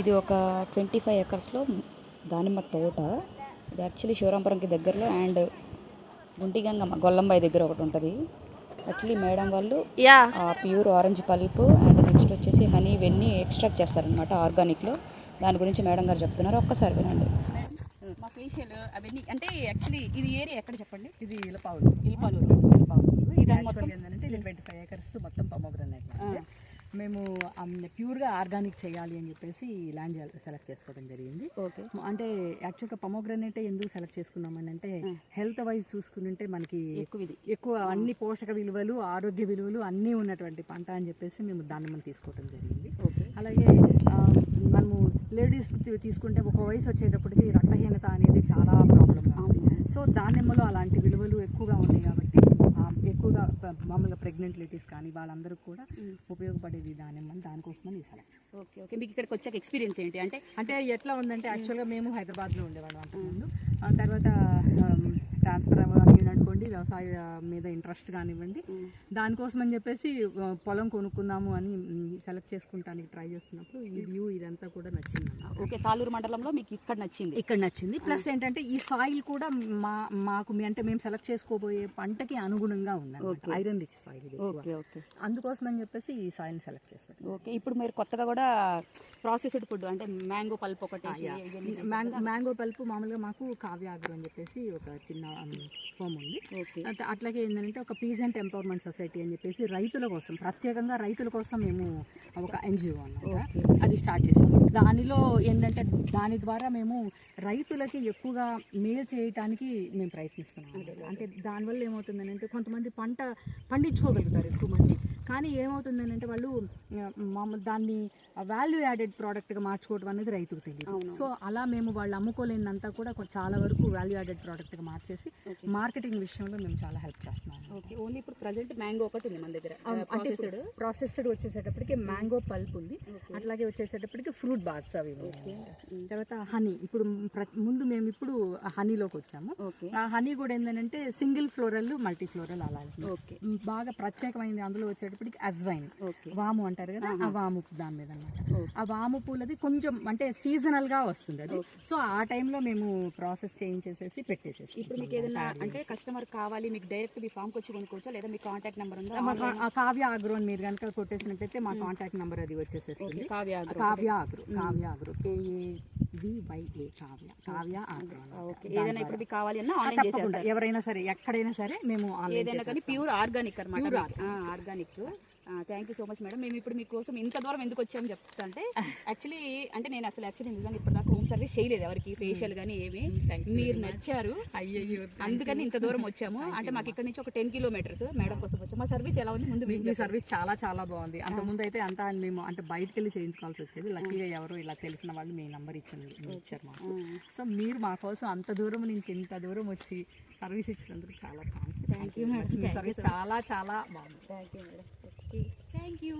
ఇది ఒక twenty five ఎకర్స్లో దానిమ్మ తోట. ఇది యాక్చువల్లీ శివరాంపురంకి దగ్గరలో అండ్ గుంటిగంగమ్మ గొల్లంబాయి దగ్గర ఒకటి ఉంటుంది. యాక్చువల్లీ మేడం వాళ్ళు yeah. Pure orange pulp and next వచ్చేసి హనీ ఇవన్నీ ఎక్స్ట్రాక్ట్ చేస్తారనమాట ఆర్గానిక్లో. దాని గురించి మేడం గారు చెప్తున్నారు. ఒక్కసారి వినండి. మా ఫేషియల్ అవన్నీ అంటే యాక్చువల్లీ ఇది ఏరియా ఎక్కడ చెప్పండి? ఇది ఇలపావులు ఇల్పాలూరు. ఇలపావులు ఇది మొత్తం ఏంటంటే ఇది ట్వంటీ ఫైవ్ ఏకర్స్ మొత్తం పొమోగ్రనేట్. మేము ప్యూర్గా ఆర్గానిక్ చేయాలి అని చెప్పేసి ల్యాండ్ సెలెక్ట్ చేసుకోవడం జరిగింది. ఓకే. అంటే యాక్చువల్గా పొమోగ్రనేట్ ఎందుకు సెలెక్ట్ చేసుకున్నామని అంటే హెల్త్ వైజ్ చూసుకుంటే మనకి ఎక్కువ ఇది. ఎక్కువ అన్ని పోషక విలువలు ఆరోగ్య విలువలు అన్నీ ఉన్నటువంటి పంట అని చెప్పేసి మేము దాన్ని మనం తీసుకోవడం జరిగింది. ఓకే. అలాగే మనము లేడీస్ తీసుకుంటే ఒక వయసు వచ్చేటప్పటికి రక్తహీనత అనేది చాలా ప్రాబ్లం సో దానిమ్మలో అలాంటి విలువలు ఎక్కువగా ఉన్నాయి కాబట్టి ఆ, ఎక్కువగా ప- మామూలుగా ప్రెగ్నెంట్ లేడీస్ కానీ వాళ్ళందరూ కూడా ఉపయోగపడేది దానిమ్మ దానికోసమని సెలెక్ట్ చేస్తాం ఓకే ఓకే. మీకు ఇక్కడికి వచ్చాక ఎక్స్పీరియన్స్ ఏంటి? అంటే అంటే ఎట్లా ఉందంటే యాక్చువల్గా మేము హైదరాబాద్లో ఉండేవాళ్ళం అంతకుముందు. ఆ తర్వాత ట్రాన్స్ఫర్ అవ్వాలి అనుకోండి వ్యవసాయ మీద ఇంట్రెస్ట్ కానివ్వండి దానికోసం అని చెప్పేసి పొలం కొనుక్కుందాము అని సెలెక్ట్ చేసుకుంటానికి ట్రై చేస్తున్నప్పుడు ఈ వ్యూ ఇదంతా కూడా నచ్చింది ఓకే తాలూరు మండలంలో మీకు ఇక్కడ నచ్చింది. ఇక్కడ నచ్చింది. ప్లస్ ఏంటంటే ఈ సాయిల్ కూడా మా మాకు మీ- అంటే మేము సెలెక్ట్ చేసుకోబోయే పంటకి అనుగుణంగా ఉంది ఐరన్ రిచ్ సాయిల్ అందుకోసం అని చెప్పేసి ఈ సాయిల్ సెలెక్ట్ చేసుకుంటాం ఓకే ఇప్పుడు మీరు కొత్తగా కూడా ప్రాసెస్డ్ ఫుడ్ అంటే మ్యాంగో పల్ప్ ఒకటి మ్యాంగో మ్యాంగో పల్పు మామూలుగా మాకు కావ్య అగ్రో అని చెప్పేసి ఒక చిన్న ఫోమ్ ఉంది. అట్లాగే ఏంటంటే ఒక పీజెంట్ ఎంపవర్మెంట్ సొసైటీ అని చెప్పేసి రైతుల కోసం ప్రత్యేకంగా రైతుల కోసం మేము ఒక ఎన్జిఓ అన్నమాట. అది స్టార్ట్ చేసాము దానిలో ఏంటంటే దాని ద్వారా మేము రైతులకి ఎక్కువగా మేలు చేయటానికి మేము ప్రయత్నిస్తున్నాం అంటే దానివల్ల ఏమవుతుందని అంటే కొంతమంది పంట పండించుకోగలుగుతారు ఎక్కువ మంది. కానీ ఏమవుతుందని అంటే వాళ్ళు మామూలు దాన్ని వాల్యూ యాడెడ్ ప్రోడక్ట్గా మార్చుకోవడం అనేది రైతుకు తెలియదు. సో అలా మేము వాళ్ళు అమ్ముకోలేనంతా కూడా చాలా వరకు వాల్యూ యాడెడ్ ప్రోడక్ట్గా మార్చేసి మార్కెటింగ్ విషయంలో మేము చాలా హెల్ప్ చేస్తున్నాం. ఓకే. ఓన్లీ ఇప్పుడు ప్రజెంట్ మ్యాంగో ఒకటి ఉంది మన దగ్గర. ప్రాసెస్డ్ ప్రాసెస్డ్ వచ్చేసేటప్పటికి మ్యాంగో పల్ప్ ఉంది. అట్లాగే వచ్చేసేటప్పటికి ఫ్రూట్ బార్స్ అవి. తర్వాత హనీ ఇప్పుడు ముందు మేము ఇప్పుడు హనీలోకి వచ్చాము. ఆ హనీ కూడా ఏంటంటే సింగిల్ ఫ్లోరల్ మల్టీ ఫ్లోరల్ అలా బాగా ప్రత్యేకమైనది అందులో వచ్చేటప్పటికి అజ్వైన్ వాము అంటారు కదా ఆ వాము దాని మీద అనమాట ఆ వాము పూలది కొంచెం అంటే సీజనల్గా వస్తుంది అది. సో ఆ టైంలో మేము ప్రాసెస్ చేయించేసేసి పెట్టేసేసి ఇప్పుడు మీకు ఏదైనా అంటే కస్టమర్ కావాలి మీకు డైరెక్ట్ మీ ఫామ్కి వచ్చి కొనుక్కోవచ్చా? లేదా మీ కాంటాక్ట్ నెంబర్ ఉందా? కావ్య ఆగ్రో అని మీరు కనుక కొట్టేసినట్టయితే మా కాంటాక్ట్ నెంబర్ అది వచ్చేసేస్తుంది. Kavya. Kavya agro Kavya agro K A V Y A Kavya. Okay ఏదైనా ఇప్పుడు మీకు కావాలి అన్నా ఆ, ఆన్లైన్ తప్పకుండా. చేసేస్తారు. ఎవరైనా సరే ఎక్కడైనా సరే మేము ఏదైనా కానీ ప్యూర్ ఆర్గానిక్ అనమాట organic thank you so much madam మేము ఇప్పుడు మీకోసం ఇంత దూరం ఎందుకు వచ్చామని చెప్తా అంటే యాక్చువల్లీ అంటే నేను అసలు యాక్చువల్లీ నిజంగా ఇప్పుడు దాకా హోమ్ సర్వీస్ చేయలేదు ఎవరికి ఫేషియల్ కానీ ఏమి. మీరు నచ్చారు. అయ్యయ్యో అందుకని ఇంత దూరం వచ్చాము. అంటే మాకు ఇక్కడ నుంచి ఒక టెన్ కిలోమీటర్స్ మేడం కోసం వచ్చాము. మా సర్వీస్ ఎలా ఉంది? ముందు మీ సర్వీస్ చాలా చాలా బాగుంది. అంత ముందు అయితే అంతా మేము అంటే బయటకు వెళ్ళి చేయించుకోవాల్సి వచ్చేది. లక్కీగా ఎవరు ఇలా తెలిసిన వాళ్ళు మీ నంబర్ ఇచ్చింది ఇచ్చారు మాకు. సో మీరు మా కోసం అంత దూరం నుంచి ఇంత దూరం వచ్చి సర్వీస్ ఇచ్చినందుకు చాలా థ్యాంక్ యూ మీ సర్వీస్ చాలా చాలా బాగుంది. Thank you madam okay thank you